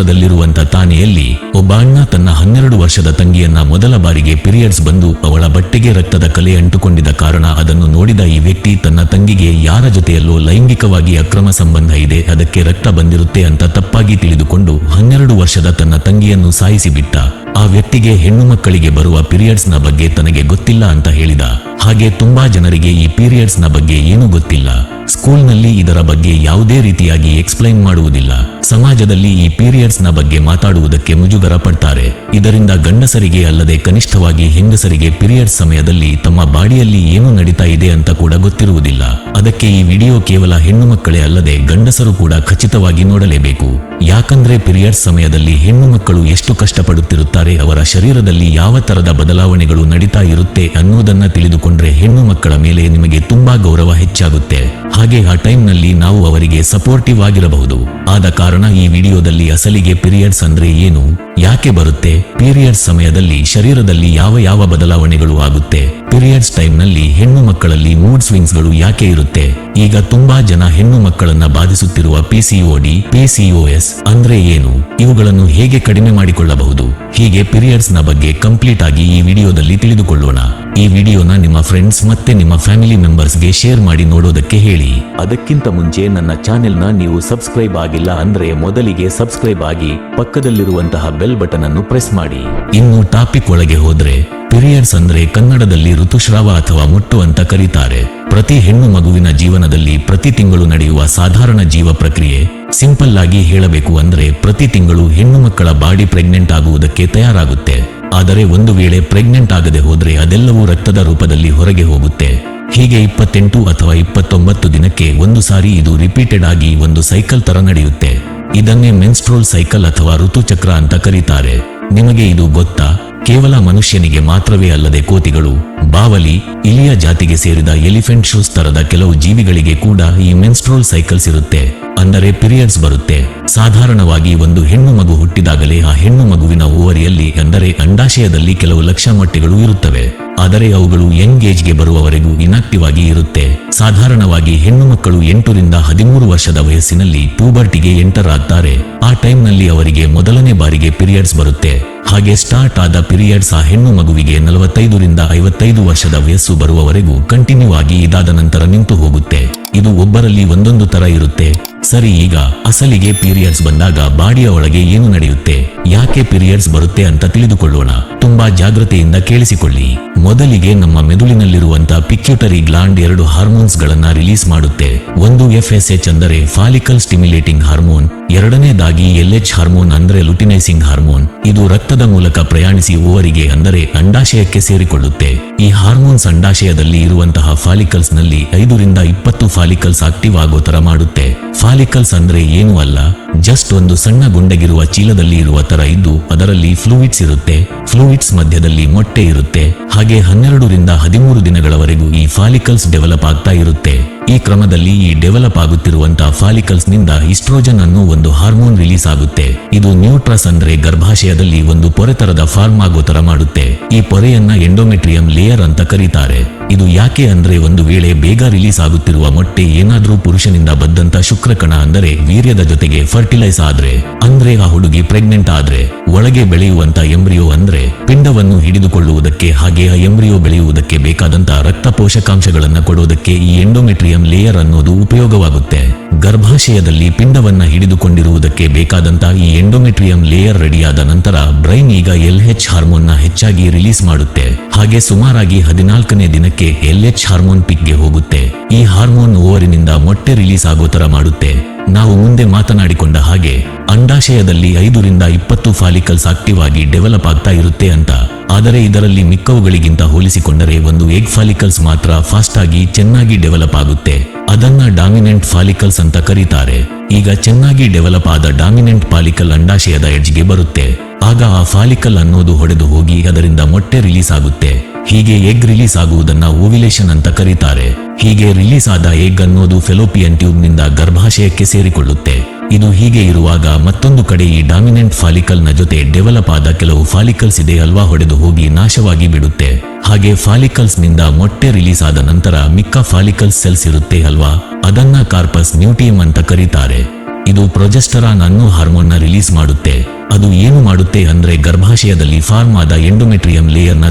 ಮಹಾರಾಷ್ಟ್ರದಲ್ಲಿರುವಂತ ತಾನೆಯಲ್ಲಿ ಒಬ್ಬ ಅಣ್ಣ ತನ್ನ ಹನ್ನೆರಡು ವರ್ಷದ ತಂಗಿಯನ್ನ ಮೊದಲ ಬಾರಿಗೆ ಪೀರಿಯಡ್ಸ್ ಬಂದು ಅವಳ ಬಟ್ಟೆಗೆ ರಕ್ತದ ಕಲೆ ಅಂಟುಕೊಂಡಿದ್ದ ಕಾರಣ ಅದನ್ನು ನೋಡಿದ ಈ ವ್ಯಕ್ತಿ ತನ್ನ ತಂಗಿಗೆ ಯಾರ ಜೊತೆಯಲ್ಲೋ ಲೈಂಗಿಕವಾಗಿ ಅಕ್ರಮ ಸಂಬಂಧ ಇದೆ, ಅದಕ್ಕೆ ರಕ್ತ ಬಂದಿರುತ್ತೆ ಅಂತ ತಪ್ಪಾಗಿ ತಿಳಿದುಕೊಂಡು ಹನ್ನೆರಡು ವರ್ಷದ ತನ್ನ ತಂಗಿಯನ್ನು ಸಾಯಿಸಿ ಬಿಟ್ಟ ಆ ವ್ಯಕ್ತಿಗೆ ಹೆಣ್ಣು ಮಕ್ಕಳಿಗೆ ಬರುವ ಪೀರಿಯಡ್ಸ್ನ ಬಗ್ಗೆ ತನಗೆ ಗೊತ್ತಿಲ್ಲ ಅಂತ ಹೇಳಿದ. ಹಾಗೆ ತುಂಬಾ ಜನರಿಗೆ ಈ ಪೀರಿಯಡ್ಸ್ನ ಬಗ್ಗೆ ಏನೂ ಗೊತ್ತಿಲ್ಲ. ಸ್ಕೂಲ್ನಲ್ಲಿ ಇದರ ಬಗ್ಗೆ ಯಾವುದೇ ರೀತಿಯಾಗಿ ಎಕ್ಸ್ಪ್ಲೈನ್ ಮಾಡುವುದಿಲ್ಲ. ಸಮಾಜದಲ್ಲಿ ಈ ಪೀರಿಯಡ್ಸ್ನ ಬಗ್ಗೆ ಮಾತಾಡುವುದಕ್ಕೆ ಮುಜುಗರ ಪಡ್ತಾರೆ. ಇದರಿಂದ ಗಂಡಸರಿಗೆ ಅಲ್ಲದೆ ಕನಿಷ್ಠವಾಗಿ ಹೆಂಗಸರಿಗೆ ಪೀರಿಯಡ್ಸ್ ಸಮಯದಲ್ಲಿ ತಮ್ಮ ಬಾಡಿಯಲ್ಲಿ ಏನು ನಡೀತಾ ಇದೆ ಅಂತ ಕೂಡ ಗೊತ್ತಿರುವುದಿಲ್ಲ. ಅದಕ್ಕೆ ಈ ವಿಡಿಯೋ ಕೇವಲ ಹೆಣ್ಣು ಮಕ್ಕಳೇ ಅಲ್ಲದೆ ಗಂಡಸರು ಕೂಡ ಖಚಿತವಾಗಿ ನೋಡಲೇಬೇಕು. ಯಾಕಂದ್ರೆ ಪಿರಿಯಡ್ ಸಮಯದಲ್ಲಿ ಹೆಣ್ಣು ಮಕ್ಕಳು ಎಷ್ಟು ಕಷ್ಟಪಡುತ್ತಿರುತ್ತಾರೆ, ಅವರ ಶರೀರದಲ್ಲಿ ಯಾವ ತರದ ಬದಲಾವಣೆಗಳು ನಡೀತಾ ಇರುತ್ತೆ ಅನ್ನೋದನ್ನ ತಿಳಿದುಕೊಂಡ್ರೆ ಹೆಣ್ಣು ಮಕ್ಕಳ ಮೇಲೆ ನಿಮಗೆ ತುಂಬಾ ಗೌರವ ಹೆಚ್ಚಾಗುತ್ತೆ. ಹಾಗೆ ಆ ಟೈಮ್ನಲ್ಲಿ ನಾವು ಅವರಿಗೆ ಸಪೋರ್ಟಿವ್ ಆಗಿರಬಹುದು. ಆದ ಕಾರಣ ಈ ವಿಡಿಯೋದಲ್ಲಿ ಅಸಲಿಗೆ ಪಿರಿಯಡ್ಸ್ ಅಂದ್ರೆ ಏನು, ಯಾಕೆ ಬರುತ್ತೆ? ಪೀರಿಯಡ್ಸ್ ಸಮಯದಲ್ಲಿ ಶರೀರದಲ್ಲಿ ಯಾವ ಯಾವ ಬದಲಾವಣೆಗಳು ಆಗುತ್ತೆ? ಪೀರಿಯಡ್ಸ್ ಟೈಮ್ನಲ್ಲಿ ಹೆಣ್ಣು ಮಕ್ಕಳಲ್ಲಿ ಮೂಡ್ ಸ್ವಿಂಗ್ಸ್ಗಳು ಯಾಕೆ ಇರುತ್ತೆ? ಈಗ ತುಂಬಾ ಜನ ಹೆಣ್ಣು ಮಕ್ಕಳನ್ನ ಬಾಧಿಸುತ್ತಿರುವ ಪಿಸಿಒಡಿ ಪಿಸಿಒಎಸ್ ಅಂದ್ರೆ ಏನು? ಇವುಗಳನ್ನು ಹೇಗೆ ಕಡಿಮೆ ಮಾಡಿಕೊಳ್ಳಬಹುದು? ಹೀಗೆ ಪೀರಿಯಡ್ಸ್ನ ಬಗ್ಗೆ ಕಂಪ್ಲೀಟ್ ಆಗಿ ಈ ವಿಡಿಯೋದಲ್ಲಿ ತಿಳಿದುಕೊಳ್ಳೋಣ. ಈ ವಿಡಿಯೋನ ನಿಮ್ಮ ಫ್ರೆಂಡ್ಸ್ ಮತ್ತೆ ನಿಮ್ಮ ಫ್ಯಾಮಿಲಿ ಮೆಂಬರ್ಸ್ಗೆ ಶೇರ್ ಮಾಡಿ ನೋಡೋದಕ್ಕೆ ಹೇಳಿ. ಅದಕ್ಕಿಂತ ಮುಂಚೆ ನನ್ನ ಚಾನೆಲ್ನ ನೀವು ಸಬ್ಸ್ಕ್ರೈಬ್ ಆಗಿಲ್ಲ ಅಂದ್ರೆ ಮೊದಲಿಗೆ ಸಬ್ಸ್ಕ್ರೈಬ್ ಆಗಿ ಪಕ್ಕದಲ್ಲಿರುವಂತಹ ಬೆಲ್ ಬಟನ್ ಅನ್ನು ಪ್ರೆಸ್ ಮಾಡಿ. ಇನ್ನು ಟಾಪಿಕ್ ಒಳಗೆ ಹೋದ್ರೆ ಪೀರಿಯಡ್ಸ್ ಅಂದ್ರೆ ಕನ್ನಡದಲ್ಲಿ ಋತುಸ್ರಾವ ಅಥವಾ ಮುಟ್ಟು ಅಂತ ಕರೀತಾರೆ. ಪ್ರತಿ ಹೆಣ್ಣು ಮಗುವಿನ ಜೀವನದಲ್ಲಿ ಪ್ರತಿ ತಿಂಗಳು ನಡೆಯುವ ಸಾಧಾರಣ ಜೀವ ಪ್ರಕ್ರಿಯೆ ಸಿಂಪಲ್ ಆಗಿ ಹೇಳಬೇಕು ಅಂದ್ರೆ ಪ್ರತಿ ತಿಂಗಳು ಹೆಣ್ಣು ಮಕ್ಕಳ ಬಾಡಿ ಪ್ರೆಗ್ನೆಂಟ್ ಆಗುವುದಕ್ಕೆ ತಯಾರಾಗುತ್ತೆ. ಆದರೆ ಒಂದು ವೇಳೆ ಪ್ರೆಗ್ನೆಂಟ್ ಆಗದೆ ಹೋದ್ರೆ ಅದೆಲ್ಲವೂ ರಕ್ತದ ರೂಪದಲ್ಲಿ ಹೊರಗೆ ಹೋಗುತ್ತೆ. ಹೀಗೆ ಇಪ್ಪತ್ತೆಂಟು ಅಥವಾ ಇಪ್ಪತ್ತೊಂಬತ್ತು ದಿನಕ್ಕೆ ಒಂದು ಸಾರಿ ಇದು ರಿಪೀಟೆಡ್ ಆಗಿ ಒಂದು ಸೈಕಲ್ ತರ ನಡೆಯುತ್ತೆ. ಇದನ್ನೇ ಮೆನ್ಸ್ಟ್ರೋಲ್ ಸೈಕಲ್ ಅಥವಾ ಋತುಚಕ್ರ ಅಂತ ಕರೀತಾರೆ. ನಿಮಗೆ ಇದು ಗೊತ್ತಾ? ಕೇವಲ ಮನುಷ್ಯನಿಗೆ ಮಾತ್ರವೇ ಅಲ್ಲದೆ ಕೋತಿಗಳು, ಬಾವಲಿ, ಇಲಿಯ ಜಾತಿಗೆ ಸೇರಿದ ಎಲಿಫೆಂಟ್ ಶೂಸ್ ತರದ ಕೆಲವು ಜೀವಿಗಳಿಗೆ ಕೂಡ ಈ ಮೆನ್ಸ್ಟ್ರೋಲ್ ಸೈಕಲ್ಸ್ ಇರುತ್ತೆ. ಅಂದರೆ ಪೀರಿಯಡ್ಸ್ ಬರುತ್ತೆ. ಸಾಧಾರಣವಾಗಿ ಒಂದು ಹೆಣ್ಣು ಮಗು ಹುಟ್ಟಿದಾಗಲೇ ಆ ಹೆಣ್ಣು ಮಗುವಿನ ಓವರಿಯಲ್ಲಿ, ಅಂದರೆ ಅಂಡಾಶಯದಲ್ಲಿ ಕೆಲವು ಲಕ್ಷ ಮೊಟ್ಟೆಗಳು ಇರುತ್ತವೆ. ಆದರೆ ಅವುಗಳು ಯಂಗ್ ಏಜ್ಗೆ ಬರುವವರೆಗೂ ಇನಾಕ್ಟಿವ್ ಆಗಿ ಇರುತ್ತೆ. ಸಾಧಾರಣವಾಗಿ ಹೆಣ್ಣು ಮಕ್ಕಳು ಎಂಟರಿಂದ ಹದಿಮೂರು ವರ್ಷದ ವಯಸ್ಸಿನಲ್ಲಿ ಪೂಬರ್ಟಿಗೆ ಎಂಟರ್ ಆಗ್ತಾರೆ ಆ ಟೈಮ್ನಲ್ಲಿ ಅವರಿಗೆ ಮೊದಲನೇ ಬಾರಿಗೆ ಪೀರಿಯಡ್ಸ್ ಬರುತ್ತೆ. ಹಾಗೆ ಸ್ಟಾರ್ಟ್ ಆದ ಪೀರಿಯಡ್ಸ್ ಆ ಹೆಣ್ಣು ಮಗುವಿಗೆ ನಲವತ್ತೈದರಿಂದ ಐವತ್ತೈದು ವರ್ಷದ ವಯಸ್ಸು ಬರುವವರೆಗೂ ಕಂಟಿನ್ಯೂ ಆಗಿ ಇದಾದ ನಂತರ ನಿಂತು ಹೋಗುತ್ತೆ. ಇದು ಒಬ್ಬರಲ್ಲಿ ಒಂದೊಂದು ತರ ಇರುತ್ತೆ. ಸರಿ ಈಗ ಅಸಲಿಗೆ ಪೀರಿಯಡ್ಸ್ ಬಂದಾಗ ಬಾಡಿಯ ಒಳಗೆ ಏನು ನಡೆಯುತ್ತೆ? ಯಾಕೆ ಪೀರಿಯಡ್ಸ್ ಬರುತ್ತೆ ಅಂತ ತಿಳಿದುಕೊಳ್ಳೋಣ. ತುಂಬಾ ಜಾಗ್ರತೆಯಿಂದ ಕೇಳಿಸಿಕೊಳ್ಳಿ. ಮೊದಲಿಗೆ ನಮ್ಮ ಮೆದುಳಿನಲ್ಲಿರುವಂತಹ ಪಿಕ್ಯುಟರಿ ಗ್ಲಾಂಡ್ ಎರಡು ಹಾರ್ಮೋನ್ಸ್ ಗಳನ್ನ ರಿಲೀಸ್ ಮಾಡುತ್ತೆ. ಒಂದು ಎಫ್ ಎಸ್ ಎಚ್ ಅಂದರೆ ಫಾಲಿಕಲ್ ಸ್ಟಿಮ್ಯುಲೇಟಿಂಗ್ ಹಾರ್ಮೋನ್ ಎರಡನೇದಾಗಿ ಎಲ್ ಎಚ್ ಹಾರ್ಮೋನ್ ಅಂದ್ರೆ ಲುಟಿನೈಸಿಂಗ್ ಹಾರ್ಮೋನ್ ಇದು ರಕ್ತದ ಮೂಲಕ ಪ್ರಯಾಣಿಸಿ ಓವರಿಗೆ ಅಂದರೆ ಅಂಡಾಶಯಕ್ಕೆ ಸೇರಿಕೊಳ್ಳುತ್ತೆ. ಈ ಹಾರ್ಮೋನ್ಸ್ ಅಂಡಾಶಯದಲ್ಲಿ ಇರುವಂತಹ ಫಾಲಿಕಲ್ಸ್ನಲ್ಲಿ ಐದರಿಂದ ಇಪ್ಪತ್ತು ಫಾಲಿಕಲ್ಸ್ ಆಕ್ಟಿವ್ ಆಗೋ ತರ ಮಾಡುತ್ತೆ. ಫಾಲಿಕಲ್ಸ್ ಅಂದ್ರೆ ಏನೂ ಅಲ್ಲ. ಜಸ್ಟ್ ಒಂದು ಸಣ್ಣ ಗುಂಡಗಿರುವ ಚೀಲದಲ್ಲಿ ಇರುವ ತರ ಇದ್ದು ಅದರಲ್ಲಿ ಫ್ಲೂಯಿಡ್ಸ್ ಇರುತ್ತೆ. ಫ್ಲೂಯಿಡ್ಸ್ ಮಧ್ಯದಲ್ಲಿ ಮೊಟ್ಟೆ ಇರುತ್ತೆ. ಹಾಗೆ ಹನ್ನೆರಡರಿಂದ ಹದಿಮೂರು ದಿನಗಳವರೆಗೂ ಈ ಫಾಲಿಕಲ್ಸ್ ಡೆವಲಪ್ ಆಗ್ತಾ ಇರುತ್ತೆ. ಈ ಕ್ರಮದಲ್ಲಿ ಈ ಡೆವಲಪ್ ಆಗುತ್ತಿರುವಂತಹ ಫಾಲಿಕಲ್ಸ್ನಿಂದ ಇಸ್ಟ್ರೋಜನ್ ಅನ್ನೋ ಒಂದು ಹಾರ್ಮೋನ್ ರಿಲೀಸ್ ಆಗುತ್ತೆ. ಇದು ನ್ಯೂಟ್ರಸ್ ಅಂದ್ರೆ ಗರ್ಭಾಶಯದಲ್ಲಿ ಒಂದು ಪೊರೆ ತರದ ಫಾರ್ಮ್ ಆಗೋ ತರ ಮಾಡುತ್ತೆ. ಈ ಪೊರೆಯನ್ನ ಎಂಡೋಮೆಟ್ರಿಯಂ ಲೇಯರ್ ಅಂತ ಕರೀತಾರೆ. ಇದು ಯಾಕೆ ಅಂದ್ರೆ ಒಂದು ವೇಳೆ ಬೇಗ ರಿಲೀಸ್ ಆಗುತ್ತಿರುವ ಮೊಟ್ಟೆ ಏನಾದ್ರೂ ಪುರುಷನಿಂದ ಬದ್ದಂತ ಶುಕ್ರಕಣ ಅಂದರೆ ವೀರ್ಯದ ಜೊತೆಗೆ ಫರ್ಟಿಲೈಸ್ ಆದ್ರೆ, ಅಂದ್ರೆ ಆ ಹುಡುಗಿ ಪ್ರೆಗ್ನೆಂಟ್ ಆದ್ರೆ, ಒಳಗೆ ಬೆಳೆಯುವಂತ ಎಂಬ್ರಿಯೋ ಅಂದ್ರೆ ಪಿಂಡವನ್ನು ಹಿಡಿದುಕೊಳ್ಳುವುದಕ್ಕೆ ಹಾಗೆ ಆ ಎಂಬ್ರಿಯೋ ಬೆಳೆಯುವುದಕ್ಕೆ ಬೇಕಾದಂತ ರಕ್ತ ಪೋಷಕಾಂಶಗಳನ್ನು ಕೊಡೋದಕ್ಕೆ ಈ ಎಂಡೋಮೆಟ್ರಿಯಂ ಲೇಯರ್ ಅನ್ನೋದು ಉಪಯೋಗವಾಗುತ್ತೆ. ಗರ್ಭಾಶಯದಲ್ಲಿ ಪಿಂಡವನ್ನ ಹಿಡಿದುಕೊಂಡಿರುವುದಕ್ಕೆ ಬೇಕಾದಂತ ಈ ಎಂಡೋಮೆಟ್ರಿಯಂ ಲೇಯರ್ ರೆಡಿಯಾದ ನಂತರ ಬ್ರೈನ್ ಈಗ ಎಲ್ ಎಚ್ ಹಾರ್ಮೋನ್ ಹೆಚ್ಚಾಗಿ ರಿಲೀಸ್ ಮಾಡುತ್ತೆ. ಹಾಗೆ ಸುಮಾರಾಗಿ ಹದಿನಾಲ್ಕನೇ ದಿನಕ್ಕೆ ಎಲ್ ಎಚ್ ಹಾರ್ಮೋನ್ ಪಿಕ್ಗೆ ಹೋಗುತ್ತೆ. ಈ ಹಾರ್ಮೋನ್ ಓವರಿನಿಂದ ಮೊಟ್ಟೆ ರಿಲೀಸ್ ಆಗೋ ತರ ಮಾಡುತ್ತೆ. ನಾವು ಮುಂದೆ ಮಾತನಾಡಿಕೊಂಡ ಹಾಗೆ ಅಂಡಾಶಯದಲ್ಲಿ ಐದರಿಂದ ಇಪ್ಪತ್ತು ಫಾಲಿಕಲ್ಸ್ ಆಕ್ಟಿವ್ ಆಗಿ ಡೆವಲಪ್ ಆಗ್ತಾ ಇರುತ್ತೆ ಅಂತ. ಆದರೆ ಇದರಲ್ಲಿ ಮಿಕ್ಕವುಗಳಿಗಿಂತ ಹೋಲಿಸಿಕೊಂಡರೆ ಒಂದು ಎಗ್ ಫಾಲಿಕಲ್ಸ್ ಮಾತ್ರ ಫಾಸ್ಟ್ ಆಗಿ ಚೆನ್ನಾಗಿ ಡೆವಲಪ್ ಆಗುತ್ತೆ. ಅದನ್ನ ಡಾಮಿನೆಂಟ್ ಫಾಲಿಕಲ್ಸ್ ಅಂತ ಕರೀತಾರೆ. ಈಗ ಚೆನ್ನಾಗಿ ಡೆವಲಪ್ ಆದ ಡಾಮಿನೆಂಟ್ ಫಾಲಿಕಲ್ ಅಂಡಾಶಯದ ಎಡ್ಜ್ಗೆ ಬರುತ್ತೆ. ಆಗ ಆ ಫಾಲಿಕಲ್ ಅನ್ನೋದು ಹೊಡೆದು ಹೋಗಿ ಅದರಿಂದ ಮೊಟ್ಟೆ ರಿಲೀಸ್ ಆಗುತ್ತೆ. ಹೀಗೆ ಎಗ್ ರಿಲೀಸ್ ಆಗುವುದನ್ನ ಓವಿಲೇಷನ್ ಅಂತ ಕರೀತಾರೆ. ಹೀಗೆ ರಿಲೀಸ್ ಆದ ಎಗ್ ಅನ್ನೋದು ಫೆಲೋಪಿಯನ್ ಟ್ಯೂಬ್ನಿಂದ ಗರ್ಭಾಶಯಕ್ಕೆ ಸೇರಿಕೊಳ್ಳುತ್ತೆ. ಇದು ಹೀಗೆ ಇರುವಾಗ ಮತ್ತೊಂದು ಕಡೆ ಈ ಡಾಮಿನೆಂಟ್ ಫಾಲಿಕಲ್ನ ಜೊತೆ ಡೆವಲಪ್ ಆದ ಕೆಲವು ಫಾಲಿಕಲ್ಸ್ ಇದೆ ಅಲ್ವಾ ಹೊಡೆದು ಹೋಗಿ ನಾಶವಾಗಿ ಬಿಡುತ್ತೆ. ಹಾಗೆ ಫಾಲಿಕಲ್ಸ್ನಿಂದ ಮೊಟ್ಟೆ ರಿಲೀಸ್ ಆದ ನಂತರ ಮಿಕ್ಕ ಫಾಲಿಕಲ್ಸ್ ಸೆಲ್ಸ್ ಇರುತ್ತೆ ಅಲ್ವಾ? ಅದನ್ನ ಕಾರ್ಪಸ್ ನ್ಯೂಟಿಯಂ ಅಂತ ಕರೀತಾರೆ. ಇದು ಪ್ರೊಜೆಸ್ಟರಾನ್ ಅನ್ನೋ ಹಾರ್ಮೋನ್ನ ರಿಲೀಸ್ ಮಾಡುತ್ತೆ. ಅದು ಏನು ಮಾಡುತ್ತೆ ಅಂದ್ರೆ ಗರ್ಭಾಶಯದಲ್ಲಿ ಫಾರ್ಮ್ ಆದ ಎಂಡೋಮೆಟ್ರಿಯಂ ಲೇಯರ್ನ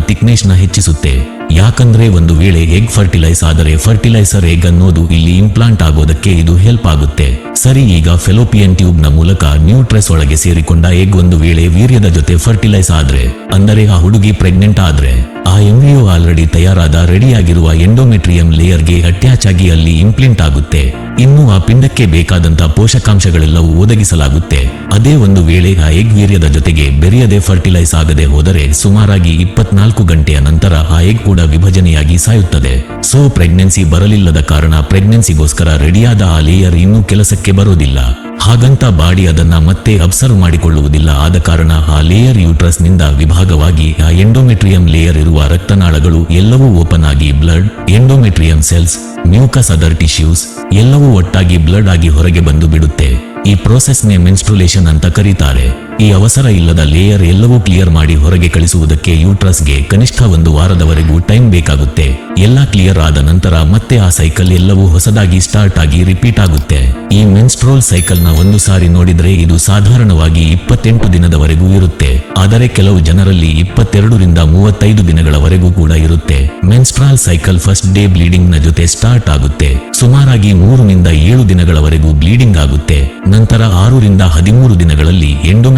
ನ ಹೆಚ್ಚಿಸುತ್ತೆ. ಯಾಕಂದ್ರೆ ಒಂದು ವೇಳೆ ಎಗ್ ಫರ್ಟಿಲೈಸ್ ಆದರೆ ಫರ್ಟಿಲೈಸರ್ ಎಗ್ ಅನ್ನೋದು ಇಲ್ಲಿ ಇಂಪ್ಲಾಂಟ್ ಆಗೋದಕ್ಕೆ ಇದು ಹೆಲ್ಪ್ ಆಗುತ್ತೆ. ಸರಿ, ಈಗ ಫೆಲೋಪಿಯನ್ ಟ್ಯೂಬ್ನ ಮೂಲಕ ನ್ಯೂಟ್ರೆಸ್ ಒಳಗೆ ಸೇರಿಕೊಂಡ ಎಗ್ ಒಂದು ವೇಳೆ ವೀರ್ಯದ ಜೊತೆ ಫರ್ಟಿಲೈಸ್ ಆದ್ರೆ, ಅಂದರೆ ಆ ಹುಡುಗಿ ಪ್ರೆಗ್ನೆಂಟ್ ಆದ್ರೆ, ಆ ಎಂಬ್ರಿಯೋ ಆಲ್ರೆಡಿ ತಯಾರಾದ ರೆಡಿಯಾಗಿರುವ ಎಂಡೋಮೆಟ್ರಿಯಂ ಲೇಯರ್ಗೆ ಅಟ್ಯಾಚ್ ಆಗಿ ಅಲ್ಲಿ ಇಂಪ್ಲಿಂಟ್ ಆಗುತ್ತೆ. ಇನ್ನು ಆ ಪಿಂಡಕ್ಕೆ ಬೇಕಾದಂತ ಪೋಷಕಾಂಶಗಳೆಲ್ಲವೂ ಒದಗಿಸಲಾಗುತ್ತೆ. ಅದೇ ಒಂದು ವೇಳೆ ಆ ಎಗ್ ವೀರ್ಯದ ಜೊತೆಗೆ ಬೆರೆಯದೆ ಫರ್ಟಿಲೈಸ್ ಆಗದೆ ಹೋದರೆ ಸುಮಾರಾಗಿ ಇಪ್ಪತ್ನಾಲ್ಕು ಗಂಟೆಯ ನಂತರ ಆ ಎಗ್ ವಿಭಜನೆಯಾಗಿ ಸಾಯುತ್ತದೆ. ಸೊ ಪ್ರೆಗ್ನೆನ್ಸಿ ಬರಲಿಲ್ಲದ ಕಾರಣ ಪ್ರೆಗ್ನೆನ್ಸಿಗೋಸ್ಕರ ರೆಡಿಯಾದ ಆ ಲೇಯರ್ ಇನ್ನೂ ಕೆಲಸಕ್ಕೆ ಬರೋದಿಲ್ಲ. ಹಾಗಂತ ಬಾಡಿ ಅದನ್ನ ಮತ್ತೆ ಅಬ್ಸರ್ವ್ ಮಾಡಿಕೊಳ್ಳುವುದಿಲ್ಲ. ಆದ ಕಾರಣ ಆ ಲೇಯರ್ ಯೂಟ್ರಸ್ನಿಂದ ವಿಭಾಗವಾಗಿ ಆ ಎಂಡೋಮೆಟ್ರಿಯಂ ಲೇಯರ್ ಇರುವ ರಕ್ತನಾಳಗಳು ಎಲ್ಲವೂ ಓಪನ್ ಆಗಿ blood, endometrium cells, mucus other tissues ಎಲ್ಲವೂ ಒಟ್ಟಾಗಿ ಬ್ಲಡ್ ಆಗಿ ಹೊರಗೆ ಬಂದು ಬಿಡುತ್ತೆ. ಈ ಪ್ರೋಸೆಸ್ನೇ ಮೆನ್ಸ್ಟ್ರುಲೇಷನ್ ಅಂತ ಕರೀತಾರೆ. ಈ ಅವಸರ ಇಲ್ಲದ ಲೇಯರ್ ಎಲ್ಲವೂ ಕ್ಲಿಯರ್ ಮಾಡಿ ಹೊರಗೆ ಕಳಿಸುವುದಕ್ಕೆ ಯೂಟ್ರಸ್ಗೆ ಕನಿಷ್ಠ ಒಂದು ವಾರದವರೆಗೂ ಟೈಮ್ ಬೇಕಾಗುತ್ತೆ. ಎಲ್ಲ ಕ್ಲಿಯರ್ ಆದ ನಂತರ ಮತ್ತೆ ಆ ಸೈಕಲ್ ಎಲ್ಲವೂ ಹೊಸದಾಗಿ ಸ್ಟಾರ್ಟ್ ಆಗಿ ರಿಪೀಟ್ ಆಗುತ್ತೆ. ಈ ಮೆನ್ಸ್ಟ್ರೋಲ್ ಸೈಕಲ್ನ ಒಂದು ಸಾರಿ ನೋಡಿದ್ರೆ ಇದು ಸಾಧಾರಣವಾಗಿ ಇಪ್ಪತ್ತೆಂಟು ದಿನದವರೆಗೂ ಇರುತ್ತೆ. ಆದರೆ ಕೆಲವು ಜನರಲ್ಲಿ ಇಪ್ಪತ್ತೆರಡರಿಂದ ಮೂವತ್ತೈದು ದಿನಗಳವರೆಗೂ ಕೂಡ ಇರುತ್ತೆ. ಮೆನ್ಸ್ಟ್ರಾಲ್ ಸೈಕಲ್ ಫಸ್ಟ್ ಡೇ ಬ್ಲೀಡಿಂಗ್ನ ಜೊತೆ ಸ್ಟಾರ್ಟ್ ಆಗುತ್ತೆ. ಸುಮಾರಾಗಿ ಮೂರರಿಂದ ಏಳು ದಿನಗಳವರೆಗೂ ಬ್ಲೀಡಿಂಗ್ ಆಗುತ್ತೆ. ನಂತರ ಆರರಿಂದ ಹದಿಮೂರು ದಿನಗಳಲ್ಲಿ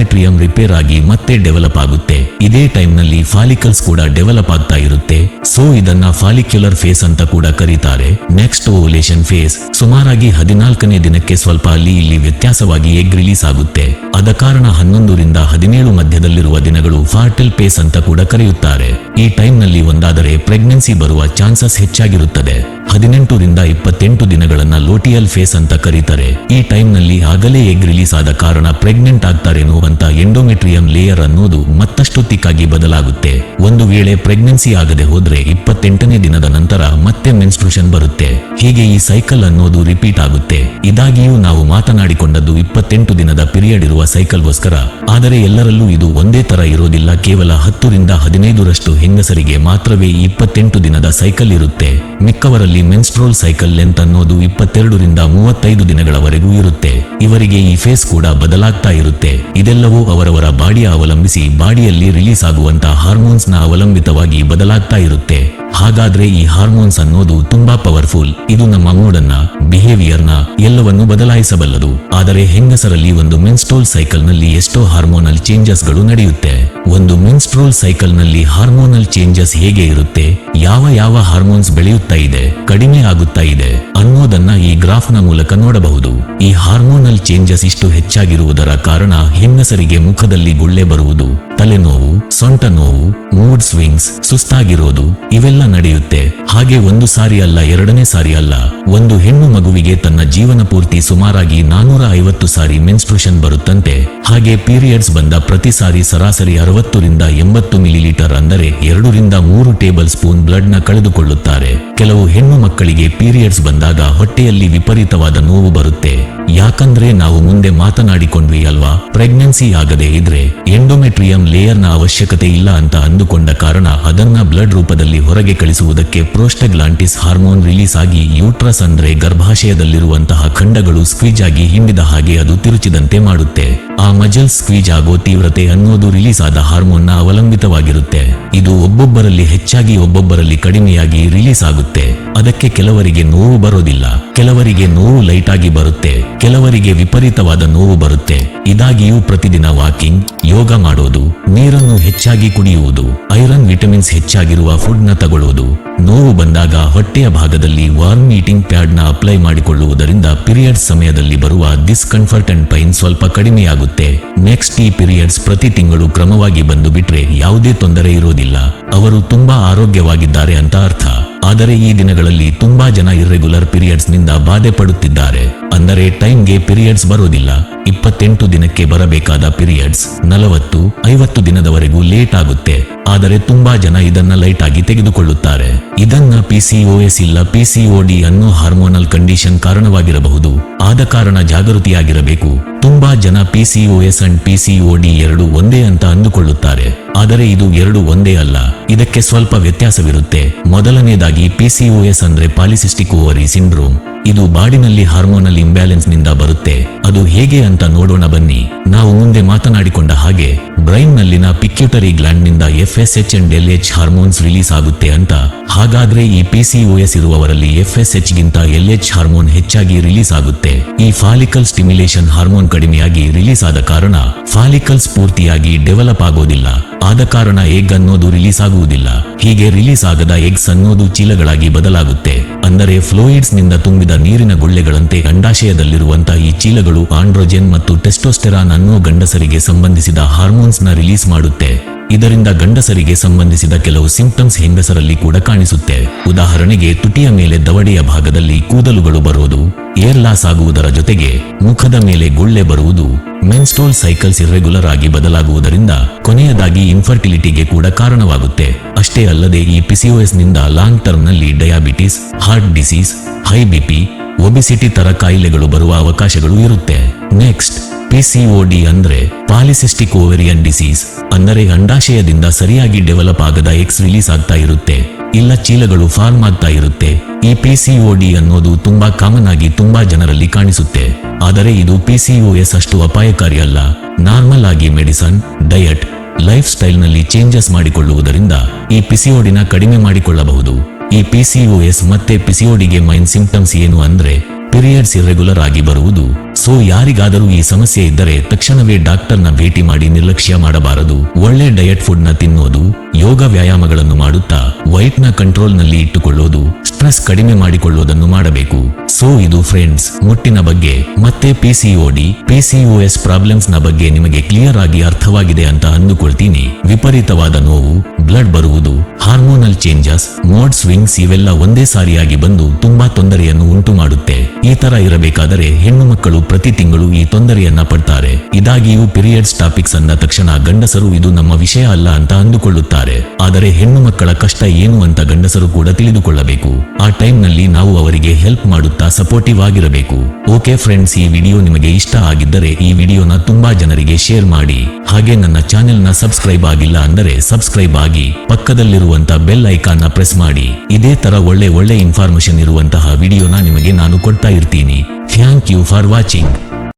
ಎಂಡೋಮೆಟ್ರಿಯಂ ರಿಪೇರ್ ಆಗಿ ಮತ್ತೆ ಡೆವಲಪ್ ಆಗುತ್ತೆ. ಇದೇ ಟೈಮ್ನಲ್ಲಿ ಫಾಲಿಕಲ್ಸ್ ಕೂಡ ಡೆವಲಪ್ ಆಗ್ತಾ ಇರುತ್ತೆ. ಸೊ ಇದನ್ನ ಫಾಲಿಕ್ಯುಲರ್ ಫೇಸ್ ಅಂತ ಕೂಡ ಕರೀತಾರೆ. Next ovulation phase. ಸುಮಾರಾಗಿ ಹದಿನಾಲ್ಕನೇ ದಿನಕ್ಕೆ ಸ್ವಲ್ಪ ಅಲ್ಲಿ ಇಲ್ಲಿ ವ್ಯತ್ಯಾಸವಾಗಿ ಎಗ್ ರಿಲೀಸ್ ಆಗುತ್ತೆ. ಅದ ಕಾರಣ ಹನ್ನೊಂದರಿಂದ ಹದಿನೇಳು ಮಧ್ಯದಲ್ಲಿರುವ ದಿನಗಳು ಫಾರ್ಟಲ್ ಫೇಸ್ ಅಂತ ಕೂಡ ಕರೆಯುತ್ತಾರೆ. ಈ ಟೈಮ್ನಲ್ಲಿ ಒಂದಾದರೆ ಪ್ರೆಗ್ನೆನ್ಸಿ ಬರುವ ಚಾನ್ಸಸ್ ಹೆಚ್ಚಾಗಿರುತ್ತದೆ. ಹದಿನೆಂಟರಿಂದ ಇಪ್ಪತ್ತೆಂಟು ದಿನಗಳನ್ನ ಲೋಟಿಯಲ್ ಫೇಸ್ ಅಂತ ಕರೀತಾರೆ. ಈ ಟೈಮ್ನಲ್ಲಿ ಆಗಲೇ ಎಗ್ ರಿಲೀಸ್ ಆದ ಕಾರಣ ಪ್ರೆಗ್ನೆಂಟ್ ಆಗ್ತಾರೇನೋ ಅಂತ ಎಂಡೋಮೆಟ್ರಿಯಂ ಲೇಯರ್ ಅನ್ನೋದು ಮತ್ತಷ್ಟು ತಿಕ್ಕಾಗಿ ಬದಲಾಗುತ್ತೆ. ಒಂದು ವೇಳೆ ಪ್ರೆಗ್ನೆನ್ಸಿ ಆಗದೆ ಹೋದ್ರೆ ಇಪ್ಪತ್ತೆಂಟನೇ ದಿನದ ನಂತರ ಮತ್ತೆ ಮೆನ್ಸ್ಟ್ರೂಷನ್ ಬರುತ್ತೆ. ಹೀಗೆ ಈ ಸೈಕಲ್ ಅನ್ನೋದು ರಿಪೀಟ್ ಆಗುತ್ತೆ. ಇದಾಗಿಯೂ ನಾವು ಮಾತನಾಡಿಕೊಂಡದ್ದು ಇಪ್ಪತ್ತೆಂಟು ದಿನದ ಪಿರಿಯಡ್ ಇರುವ ಸೈಕಲ್ಗೋಸ್ಕರ. ಆದರೆ ಎಲ್ಲರಲ್ಲೂ ಇದು ಒಂದೇ ತರ ಇರೋದಿಲ್ಲ. ಕೇವಲ ಹತ್ತರಿಂದ ಹದಿನೈದರಷ್ಟು ಹೆಂಗಸರಿಗೆ ಮಾತ್ರವೇ ಇಪ್ಪತ್ತೆಂಟು ದಿನದ ಸೈಕಲ್ ಇರುತ್ತೆ. ಮಿಕ್ಕವರಲ್ಲಿ ಮೆನ್ಸ್ಟ್ರೋಲ್ ಸೈಕಲ್ ಲೆಂತ್ ಅನ್ನೋದು ಇಪ್ಪತ್ತೆರಡರಿಂದ ಮೂವತ್ತೈದು ದಿನಗಳವರೆಗೂ ಇರುತ್ತೆ. ಇವರಿಗೆ ಈ ಫೇಸ್ ಕೂಡ ಬದಲಾಗ್ತಾ ಇರುತ್ತೆ. ಇದೆಲ್ಲವೂ ಅವರವರ ಬಾಡಿಯ ಅವಲಂಬಿಸಿ ಬಾಡಿಯಲ್ಲಿ ರಿಲೀಸ್ ಆಗುವಂತಹ ಹಾರ್ಮೋನ್ಸ್ನ ಅವಲಂಬಿತವಾಗಿ ಬದಲಾಗ್ತಾ ಇರುತ್ತೆ. ಹಾಗಾದ್ರೆ ಈ ಹಾರ್ಮೋನ್ಸ್ ಅನ್ನೋದು ತುಂಬಾ ಪವರ್ಫುಲ್ ಇದು ನಮ್ಮ ಮೂಡನ್ನ ಬಿಹೇವಿಯರ್ನ ಎಲ್ಲವನ್ನು ಬದಲಾಯಿಸಬಲ್ಲದು. ಆದರೆ ಹೆಂಗಸರಲ್ಲಿ ಒಂದು ಮೆನ್ಸ್ಟ್ರೋಲ್ ಸೈಕಲ್ನಲ್ಲಿ ಎಷ್ಟೋ ಹಾರ್ಮೋನಲ್ ಚೇಂಜಸ್ಗಳು ನಡೆಯುತ್ತೆ. ಒಂದು ಮಿನ್ಸ್ಟ್ರೋಲ್ ಸೈಕಲ್ನಲ್ಲಿ ಹಾರ್ಮೋನಲ್ ಚೇಂಜಸ್ ಹೇಗೆ ಇರುತ್ತೆ, ಯಾವ ಯಾವ ಹಾರ್ಮೋನ್ಸ್ ಬೆಳೆಯುತ್ತಾ ಇದೆ, ಕಡಿಮೆ ಆಗುತ್ತಾ ಇದೆ ಅನ್ನೋದನ್ನ ಈ ಗ್ರಾಫ್ನ ಮೂಲಕ ನೋಡಬಹುದು. ಈ ಹಾರ್ಮೋನಲ್ ಚೇಂಜಸ್ ಇಷ್ಟು ಹೆಚ್ಚಾಗಿರುವುದರ ಕಾರಣ ಹೆಂಗಸರಿಗೆ ಮುಖದಲ್ಲಿ ಗುಳ್ಳೆ ಬರುವುದು ತಲೆನೋವು, ಸೊಂಟ ನೋವು ಮೂಡ್ ಸ್ವಿಂಗ್ಸ್ ಸುಸ್ತಾಗಿರೋದು, ಇವೆಲ್ಲ ನಡೆಯುತ್ತೆ. ಹಾಗೆ ಒಂದು ಸಾರಿ ಅಲ್ಲ, ಎರಡನೇ ಸಾರಿ ಅಲ್ಲ. ಒಂದು ಹೆಣ್ಣು ಮಗುವಿಗೆ ತನ್ನ ಜೀವನ ಪೂರ್ತಿ ಸುಮಾರಾಗಿ ನಾನೂರ ಐವತ್ತು ಸಾರಿ ಮೆನ್ಸ್ಟ್ರೇಷನ್ ಬರುತ್ತಂತೆ. ಹಾಗೆ ಪೀರಿಯಡ್ಸ್ ಬಂದ ಪ್ರತಿ ಸಾರಿ ಸರಾಸರಿ ಅರವತ್ತರಿಂದ ಎಂಬತ್ತು ಮಿಲಿಲೀಟರ್ ಅಂದರೆ ಎರಡರಿಂದ ಮೂರು ಟೇಬಲ್ ಸ್ಪೂನ್ ಬ್ಲಡ್ನ ಕಳೆದುಕೊಳ್ಳುತ್ತಾರೆ. ಕೆಲವು ಹೆಣ್ಣು ಮಕ್ಕಳಿಗೆ ಪೀರಿಯಡ್ಸ್ ಬಂದಾಗ ಹೊಟ್ಟೆಯಲ್ಲಿ ವಿಪರೀತವಾದ ನೋವು ಬರುತ್ತೆ. ಯಾಕಂದ್ರೆ ನಾವು ಮುಂದೆ ಮಾತನಾಡಿಕೊಂಡ್ವಿ ಅಲ್ವಾ? ಪ್ರೆಗ್ನೆನ್ಸಿ ಆಗದೆ ಇದ್ರೆ ಎಂಡೋಮೆಟ್ರಿಯಂ ಲೇಯರ್ನ ಅವಶ್ಯಕತೆ ಇಲ್ಲ ಅಂತ ಅಂದುಕೊಂಡ ಕಾರಣ ಅದನ್ನ ಬ್ಲಡ್ ರೂಪದಲ್ಲಿ ಹೊರಗೆ ಕಳಿಸುವುದಕ್ಕೆ ಪ್ರೋಸ್ಟಗ್ಲಾಂಟಿಸ್ ಹಾರ್ಮೋನ್ ರಿಲೀಸ್ ಆಗಿ ಯೂಟ್ರಸ್ ಅಂದ್ರೆ ಗರ್ಭಾಶಯದಲ್ಲಿರುವಂತಹ ಖಂಡಗಳು ಸ್ಕ್ವೀಜ್ ಆಗಿ ಹಿಂಡಿದ ಹಾಗೆ ಅದು ತಿರುಚಿದಂತೆ ಮಾಡುತ್ತೆ. ಆ ಮಜಲ್ ಸ್ಕ್ವೀಜ್ ಆಗೋ ತೀವ್ರತೆ ಅನ್ನೋದು ರಿಲೀಸ್ ಆದ ಹಾರ್ಮೋನ್ನ ಅವಲಂಬಿತವಾಗಿರುತ್ತೆ. ಇದು ಒಬ್ಬೊಬ್ಬರಲ್ಲಿ ಹೆಚ್ಚಾಗಿ ಒಬ್ಬೊಬ್ಬರಲ್ಲಿ ಕಡಿಮೆಯಾಗಿ ರಿಲೀಸ್ ಆಗುತ್ತೆ. ಅದಕ್ಕೆ ಕೆಲವರಿಗೆ ನೋವು ಬರೋದಿಲ್ಲ. ಕೆಲವರಿಗೆ ನೋವು ಲೈಟ್ ಆಗಿ ಬರುತ್ತೆ. ಕೆಲವರಿಗೆ ವಿಪರೀತವಾದ ನೋವು ಬರುತ್ತೆ. ಇದಾಗಿಯೂ ಪ್ರತಿದಿನ ವಾಕಿಂಗ್, ಯೋಗ ಮಾಡೋದು ನೀರನ್ನು ಹೆಚ್ಚಾಗಿ ಕುಡಿಯುವುದು, ಐರನ್ ವಿಟಮಿನ್ಸ್ ಹೆಚ್ಚಾಗಿರುವ ಫುಡ್ನ ತಗೊಳ್ಳುವುದು. ನೋವು ಬಂದಾಗ ಹೊಟ್ಟೆಯ ಭಾಗದಲ್ಲಿ ವಾರ್ಮ್ ಈಟಿಂಗ್ ಪ್ಯಾಡ್ನ ಅಪ್ಲೈ ಮಾಡಿಕೊಳ್ಳುವುದರಿಂದ ಪಿರಿಯಡ್ಸ್ ಸಮಯದಲ್ಲಿ ಬರುವ ಡಿಸ್ಕಂಫರ್ಟ್ ಅಂಡ್ ಪೈನ್ ಸ್ವಲ್ಪ ಕಡಿಮೆಯಾಗುತ್ತೆ. ನೆಕ್ಸ್ಟ್ ಈ ಪಿರಿಯಡ್ಸ್ ಪ್ರತಿ ತಿಂಗಳು ಕ್ರಮವಾಗಿ ಬಂದು ಬಿಟ್ರೆ ಯಾವುದೇ ತೊಂದರೆ ಇರೋದಿಲ್ಲ. ಅವರು ತುಂಬಾ ಆರೋಗ್ಯವಾಗಿದ್ದಾರೆ ಅಂತ ಅರ್ಥ. ಆದರೆ ಈ ದಿನಗಳಲ್ಲಿ ತುಂಬಾ ಜನ ಇರ್ರೆಗ್ಯುಲರ್ ಪೀರಿಯಡ್ಸ್ನಿಂದ ಬಾಧೆ ಪಡುತ್ತಿದ್ದಾರೆ. ಅಂದರೆ ಟೈಮ್ಗೆ ಪೀರಿಯಡ್ಸ್ ಬರೋದಿಲ್ಲ ಇಪ್ಪತ್ತೆಂಟು ದಿನಕ್ಕೆ ಬರಬೇಕಾದ ಪೀರಿಯಡ್ಸ್ ನಲವತ್ತು, ಐವತ್ತು ದಿನದವರೆಗೂ ಲೇಟ್ ಆಗುತ್ತೆ. ಆದರೆ ತುಂಬಾ ಜನ ಇದನ್ನ ಲೈಟ್ ಆಗಿ ತೆಗೆದುಕೊಳ್ಳುತ್ತಾರೆ. ಇದನ್ನ ಪಿಸಿಒಎಸ್ ಇಲ್ಲ ಪಿಸಿಒಡಿ ಅನ್ನೋ ಹಾರ್ಮೋನಲ್ ಕಂಡೀಷನ್ ಕಾರಣವಾಗಿರಬಹುದು. ಆದ ಕಾರಣ ಜಾಗೃತಿಯಾಗಿರಬೇಕು. ತುಂಬಾ ಜನ ಪಿಸಿಒಎಸ್ ಅಂಡ್ ಪಿಸಿಒಡಿ ಎರಡು ಒಂದೇ ಅಂತ ಅಂದುಕೊಳ್ಳುತ್ತಾರೆ. ಆದರೆ ಇದು ಎರಡು ಒಂದೇ ಅಲ್ಲ. ಇದಕ್ಕೆ ಸ್ವಲ್ಪ ವ್ಯತ್ಯಾಸವಿರುತ್ತೆ. ಮೊದಲನೇದಾಗಿ ಕೊನೆಯದಾಗಿ ಪಿಸಿಒಎಸ್ ಅಂದ್ರೆ ಪಾಲಿಸಿಸ್ಟಿಕ್ ಓವರಿ ಸಿಂಡ್ರೋಮ್. ಇದು ಬಾಡಿನಲ್ಲಿ ಹಾರ್ಮೋನಲ್ ಇಂಬ್ಯಾಲೆನ್ಸ್ನಿಂದ ಬರುತ್ತೆ. ಅದು ಹೇಗೆ ಅಂತ ನೋಡೋಣ ಬನ್ನಿ. ನಾವು ಮುಂದೆ ಮಾತನಾಡಿಕೊಂಡ ಹಾಗೆ ಬ್ರೈನ್ ನಲ್ಲಿನ pituitary ಗ್ಲಾಂಡ್ನಿಂದ F S H and L H hormones release ಆಗುತ್ತೆ ಅಂತ, ಹಾಗಾದ್ರೆ ಈ ಪಿಸಿಒಎಸ್ ಇರುವವರಲ್ಲಿ ಎಫ್ ಎಸ್ ಎಚ್ ಗಿಂತ ಎಲ್ ಎಚ್ ಹಾರ್ಮೋನ್ ಹೆಚ್ಚಾಗಿ ರಿಲೀಸ್ ಆಗುತ್ತೆ. ಈ ಫಾಲಿಕಲ್ ಸ್ಟಿಮ್ಯುಲೇಷನ್ ಹಾರ್ಮೋನ್ ಕಡಿಮೆಯಾಗಿ ರಿಲೀಸ್ ಆದ ಕಾರಣ, ಫಾಲಿಕಲ್ಸ್ ಪೂರ್ತಿಯಾಗಿ ಡೆವಲಪ್ ಆಗೋದಿಲ್ಲ. ಆದ ಕಾರಣ ಎಗ್ ಅನ್ನೋದು ರಿಲೀಸ್ ಆಗುವುದಿಲ್ಲ. ಹೀಗೆ ರಿಲೀಸ್ ಆಗದ ಎಗ್ಸ್ ಅನ್ನೋದು ಚೀಲಗಳಾಗಿ ಬದಲಾಗುತ್ತೆ. ಅಂದರೆ ಫ್ಲೋಯಿಡ್ಸ್ನಿಂದ ತುಂಬಿದ ನೀರಿನ ಗುಳ್ಳೆಗಳಂತೆ ಅಂಡಾಶಯದಲ್ಲಿರುವಂತಹ ಈ ಚೀಲಗಳು ಆಂಡ್ರೋಜೆನ್ ಮತ್ತು ಟೆಸ್ಟೋಸ್ಟೆರಾನ್ ಅನ್ನೋ ಗಂಡಸರಿಗೆ ಸಂಬಂಧಿಸಿದ ಹಾರ್ಮೋನ್ಸ್ನ ರಿಲೀಸ್ ಮಾಡುತ್ತೆ. ಇದರಿಂದ ಗಂಡಸರಿಗೆ ಸಂಬಂಧಿಸಿದ ಕೆಲವು ಸಿಂಪ್ಟಮ್ಸ್ ಹೆಂಗಸರಲ್ಲಿ ಕೂಡ ಕಾಣಿಸುತ್ತೆ. ಉದಾಹರಣೆಗೆ ತುಟಿಯ ಮೇಲೆ ದವಡೆಯ ಭಾಗದಲ್ಲಿ ಕೂದಲುಗಳು ಬರುವುದು ಏರ್ ಲಾಸ್ ಆಗುವುದರ ಜೊತೆಗೆ ಮುಖದ ಮೇಲೆ ಗುಳ್ಳೆ ಬರುವುದು ಮೆನ್ಸ್ಟೋಲ್ ಸೈಕಲ್ಸ್ ಇರ್ರೆಗ್ಯುಲರ್ ಆಗಿ ಬದಲಾಗುವುದರಿಂದ ಕೊನೆಯದಾಗಿ ಇನ್ಫರ್ಟಿಲಿಟಿಗೆ ಕೂಡ ಕಾರಣವಾಗುತ್ತೆ. ಅಷ್ಟೇ ಅಲ್ಲದೆ ಈ ಪಿಸಿಒಎಸ್ನಿಂದ long ಟರ್ಮ್ನಲ್ಲಿ diabetes heart disease high BP obesity ತರ ಕಾಯಿಲೆಗಳು ಬರುವ ಅವಕಾಶಗಳು ಇರುತ್ತೆ. ನೆಕ್ಸ್ಟ್ ಪಿಸಿಒಡಿ ಅಂದ್ರೆ ಪಾಲಿಸಿಸ್ಟಿಕ್ ಓವೆರಿಯನ್ ಡಿಸೀಸ್ ಅಂದರೆ ಅಂಡಾಶಯದಿಂದ ಸರಿಯಾಗಿ ಡೆವಲಪ್ ಆಗದ ಎಕ್ಸ್ ರಿಲೀಸ್ ಆಗ್ತಾ ಇರುತ್ತೆ. ಇಲ್ಲ, ಚೀಲಗಳು ಫಾರ್ಮ್ ಆಗ್ತಾ ಇರುತ್ತೆ. ಈ ಪಿಸಿಒಡಿ ಅನ್ನೋದು ತುಂಬಾ ಕಾಮನ್ ಆಗಿ ತುಂಬಾ ಜನರಲ್ಲಿ ಕಾಣಿಸುತ್ತೆ. ಆದರೆ ಇದು ಪಿಸಿಒಎಸ್ ಅಷ್ಟು ಅಪಾಯಕಾರಿ ಅಲ್ಲ. ನಾರ್ಮಲ್ ಆಗಿ ಮೆಡಿಸನ್ ಡಯಟ್ ಲೈಫ್ ಸ್ಟೈಲ್ನಲ್ಲಿ ಚೇಂಜಸ್ ಮಾಡಿಕೊಳ್ಳುವುದರಿಂದ ಈ ಪಿಸಿಒಡಿನ ಕಡಿಮೆ ಮಾಡಿಕೊಳ್ಳಬಹುದು. ಈ ಪಿಸಿಒಎಸ್ ಮತ್ತೆ ಪಿಸಿಒಡಿಗೆ ಮೈನ್ ಸಿಂಪ್ಟಮ್ಸ್ ಏನು ಅಂದ್ರೆ ಪೀರಿಯಡ್ಸ್ ಇರೆಗ್ಯುಲರ್ ಆಗಿ ಬರುವುದು. ಸೊ ಯಾರಿಗಾದರೂ ಈ ಸಮಸ್ಯೆ ಇದ್ದರೆ ತಕ್ಷಣವೇ ಡಾಕ್ಟರ್ನ ಭೇಟಿ ಮಾಡಿ ನಿರ್ಲಕ್ಷ್ಯ ಮಾಡಬಾರದು. ಒಳ್ಳೆ ಡಯಟ್ ಫುಡ್ನ ತಿನ್ನೋದು, ಯೋಗ ವ್ಯಾಯಾಮಗಳನ್ನು ಮಾಡುತ್ತಾ ವೈಟ್ನ ಕಂಟ್ರೋಲ್ನಲ್ಲಿ ಇಟ್ಟುಕೊಳ್ಳೋದು ಸ್ಟ್ರೆಸ್ ಕಡಿಮೆ ಮಾಡಿಕೊಳ್ಳೋದನ್ನು ಮಾಡಬೇಕು. ಸೊ ಇದು ಫ್ರೆಂಡ್ಸ್ ಮುಟ್ಟಿನ ಬಗ್ಗೆ, ಮತ್ತೆ ಪಿಸಿಒಡಿ ಪಿಸಿಒಎಸ್ ಪ್ರಾಬ್ಲಮ್ಸ್ನ ಬಗ್ಗೆ ನಿಮಗೆ ಕ್ಲಿಯರ್ ಆಗಿ ಅರ್ಥವಾಗಿದೆ ಅಂತ ಅಂದುಕೊಳ್ತೀನಿ. ವಿಪರೀತವಾದ ನೋವು ಬ್ಲಡ್ ಬರುವುದು ಹಾರ್ಮೋನಲ್ ಚೇಂಜಸ್ ಮೋಡ್ ಸ್ವಿಂಗ್ಸ್ ಇವೆಲ್ಲ ಒಂದೇ ಸಾರಿಯಾಗಿ ಬಂದು ತುಂಬಾ ತೊಂದರೆಯನ್ನು ಉಂಟು ಮಾಡುತ್ತೆ ಈ ತರ ಇರಬೇಕಾದರೆ ಹೆಣ್ಣು ಮಕ್ಕಳು ಪ್ರತಿ ತಿಂಗಳು ಈ ತೊಂದರೆಯನ್ನ ಪಡ್ತಾರೆ. ಇದಾಗಿಯೂ ಪೀರಿಯಡ್ಸ್ ಟಾಪಿಕ್ಸ್ ಅಂದ ತಕ್ಷಣ ಗಂಡಸರು ಇದು ನಮ್ಮ ವಿಷಯ ಅಲ್ಲ ಅಂತ ಅಂದುಕೊಳ್ಳುತ್ತಾರೆ. ಆದರೆ ಹೆಣ್ಣು ಮಕ್ಕಳ ಕಷ್ಟ ಏನು ಅಂತ ಗಂಡಸರು ಕೂಡ ತಿಳಿದುಕೊಳ್ಳಬೇಕು. ಆ ಟೈಮ್ನಲ್ಲಿ ನಾವು ಅವರಿಗೆ ಹೆಲ್ಪ್ ಮಾಡುತ್ತಾ ಸಪೋರ್ಟಿವ್ ಆಗಿರಬೇಕು. ಓಕೆ ಫ್ರೆಂಡ್ಸ್, ಈ ವಿಡಿಯೋ ನಿಮಗೆ ಇಷ್ಟ ಆಗಿದ್ದರೆ ಈ ವಿಡಿಯೋನ ತುಂಬಾ ಜನರಿಗೆ ಶೇರ್ ಮಾಡಿ. ಹಾಗೆ ನನ್ನ ಚಾನೆಲ್ನ ಸಬ್ಸ್ಕ್ರೈಬ್ ಆಗಿಲ್ಲ ಅಂದರೆ ಸಬ್ಸ್ಕ್ರೈಬ್ ಆಗಿ, ಪಕ್ಕದಲ್ಲಿರುವಂತ ಬೆಲ್ ಐಕಾನ್ನ ಪ್ರೆಸ್ ಮಾಡಿ. ಇದೇ ತರ ಒಳ್ಳೆ ಒಳ್ಳೆ ಇನ್ಫಾರ್ಮೇಶನ್ ಇರುವಂತಹ ವಿಡಿಯೋನ ನಿಮಗೆ ನಾನು ಕೊಡ್ತಾ ಇರ್ತೀನಿ. Thank you for watching. Music.